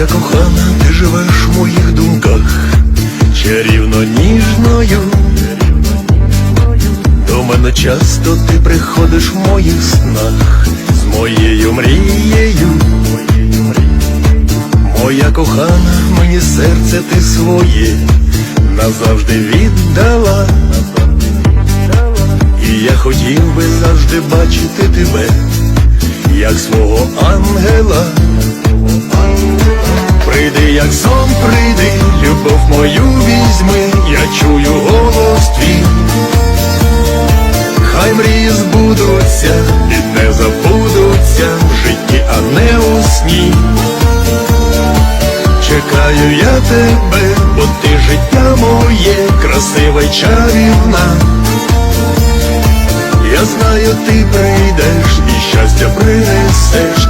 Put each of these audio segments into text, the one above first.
Моя кохана, ти живеш в моїх думках, чарівно ніжною. До мене часто ти приходиш в моїх снах з моєю мрією. Моя кохана, мені серце ти своє назавжди віддала. І я хотів би завжди бачити тебе, як свого ангела. Як сон, прийди, любов мою візьми, я чую голос твій. Хай мрії збудуться і не забудуться в житті, а не у сні. Чекаю я тебе, бо ти життя моє, красива й чарівна. Я знаю, ти прийдеш і щастя принесеш,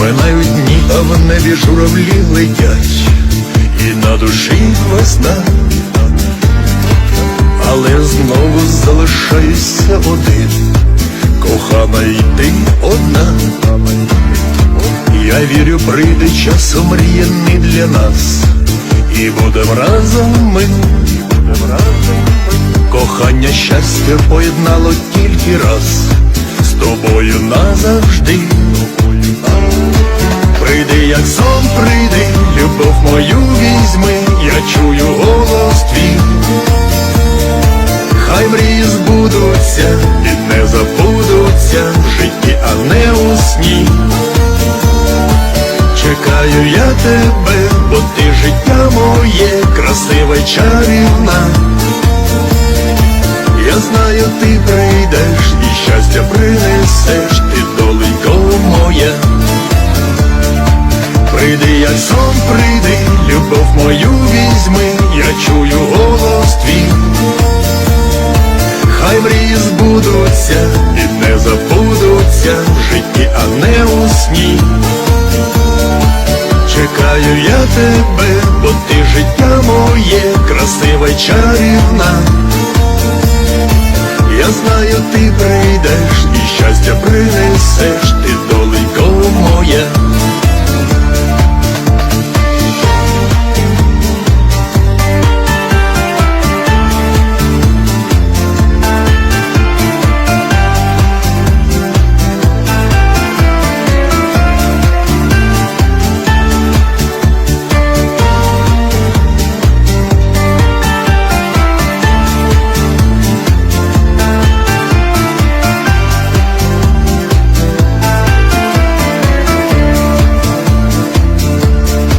Минають дні, а в небі журавлі летять, і на душі весна, але знову залишаюся один, кохана й ти одна. Я вірю, прийде час омріяний для нас, і будем разом ми. Кохання щастя поєднало тільки раз з тобою назавжди. Мою візьми, я чую голос твій. Хай мрії збудуться і не забудуться в житті, а не у сні. Чекаю я тебе, бо ти життя моє, красива й чарівна. Я знаю, ти прийдеш і щастя принесеш, ти доленько моя. Прийди, як сон, прийди, любов мою візьми, я чую голос твій. Хай мрії збудуться і не забудуться в житті, а не у сні. Чекаю я тебе, бо ти життя моє, красива й чарівна. Я знаю, ти прийдеш і щастя принесеш, ти